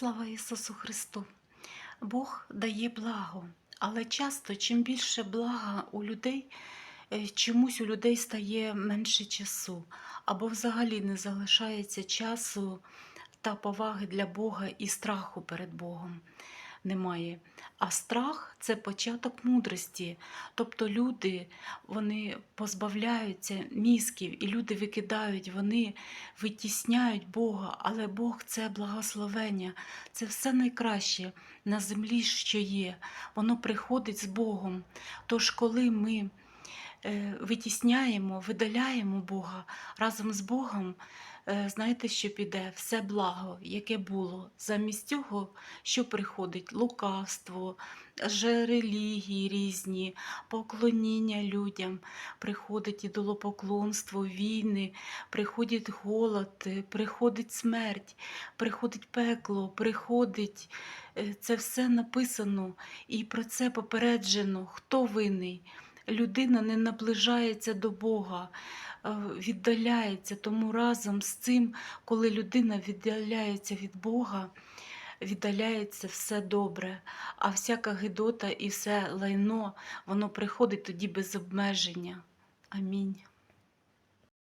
Слава Ісусу Христу! Бог дає благо, але часто, чим більше блага у людей, е, чомусь у людей стає менше часу, або взагалі не залишається часу та поваги для Бога і страху перед Богом немає. А страх це початок мудрості. Тобто люди вони позбавляються мізків, і люди викидають, вони витісняють Бога, але Бог це благословення, це все найкраще на землі, що є. Воно приходить з Богом. Тож, коли ми витісняємо, видаляємо Бога разом з Богом, е, знаєте, що піде все благо, яке було. Замість цього, що приходить лукавство, релігії різні, поклоніння людям, приходить ідолопоклонство, війни, приходить голод, е, приходить смерть, приходить пекло, приходить. е, Це все написано і про це попереджено, хто винний людина не наближається до Бога, е, віддаляється. Тому разом з цим, коли людина віддаляється від Бога, віддаляється все добре, а всяка гидота і все лайно, воно приходить тоді без обмеження. Амінь.